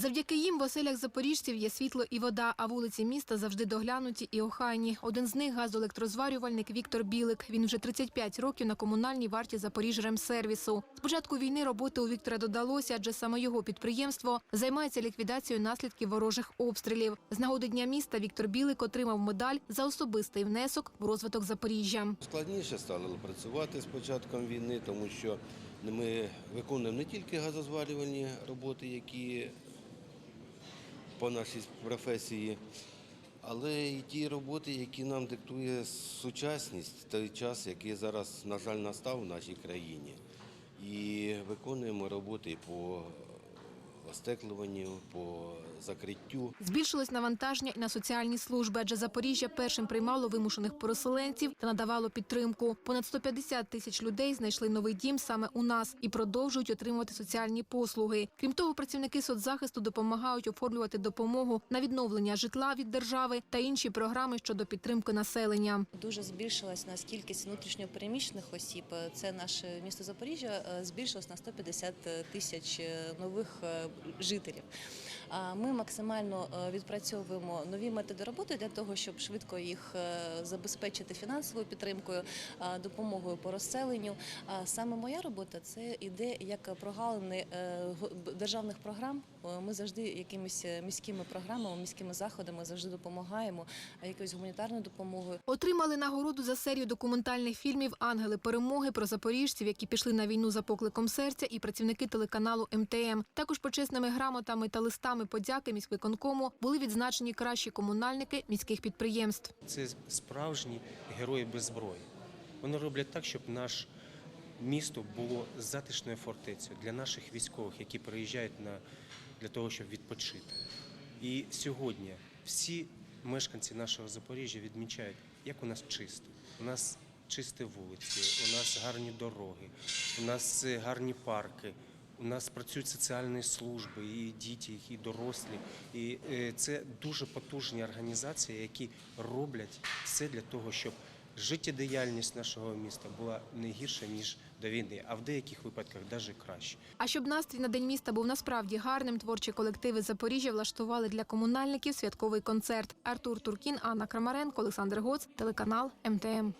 Завдяки їм в оселях запоріжців є світло і вода, а вулиці міста завжди доглянуті і охайні. Один з них газоелектрозварювальник Віктор Білик. Він вже 35 років на комунальній варті Запоріжремсервісу. З початку війни роботи у Віктора додалося, адже саме його підприємство займається ліквідацією наслідків ворожих обстрілів. З нагоди дня міста Віктор Білик отримав медаль за особистий внесок в розвиток Запоріжжя. Складніше стало працювати з початком війни, тому що ми виконуємо не тільки газозварювальні роботи, які по нашій професії, але і ті роботи, які нам диктує сучасність, той час, який зараз, на жаль, настав в нашій країні. І виконуємо роботи по остеклюванню, по закриттю. Збільшилось навантаження і на соціальні служби, адже Запоріжжя першим приймало вимушених переселенців та надавало підтримку. Понад 150 тисяч людей знайшли новий дім саме у нас і продовжують отримувати соціальні послуги. Крім того, працівники соцзахисту допомагають оформлювати допомогу на відновлення житла від держави та інші програми щодо підтримки населення. Дуже збільшилась нас кількість внутрішньопереміщених осіб. Це наше місто Запоріжжя е, збільшилось на 150 тисяч е, нових е, жителів. Ми максимально е, відпрацьовуємо нові методи роботи для того, щоб швидко їх е, забезпечити фінансовою підтримкою, допомогою по розселенню. Саме моя робота це іде як прогалини е, державних програм. Ми завжди якимись міськими програмами, міськими заходами завжди допомагаємо, якоюсь гуманітарною допомогою. Отримали нагороду за серію документальних фільмів Ангели перемоги про запоріжців, які пішли на війну за покликом серця, і працівники телеканалу МТМ. Також почесними грамотами та листами подяки міськвиконкому були відзначені кращі комунальники міських підприємств. Це справжні герої без зброї. Вони роблять так, щоб наше місто було затишною фортецею для наших військових, які приїжджають на, для того, щоб відпочити. І сьогодні всі мешканці нашого Запоріжжя відмічають, як у нас чисто. У нас чисті вулиці, у нас гарні дороги, у нас гарні парки. У нас працюють соціальні служби, і діти, і дорослі. І е, це дуже потужні організації, які роблять все для того, щоб життєдіяльність нашого міста була не гірша ніж до війни, а в деяких випадках навіть краще. А щоб настрій на день міста був насправді гарним, творчі колективи Запоріжжя влаштували для комунальників святковий концерт. Артур Туркін, Анна Крамаренко, Олександр Гоц, телеканал МТМ.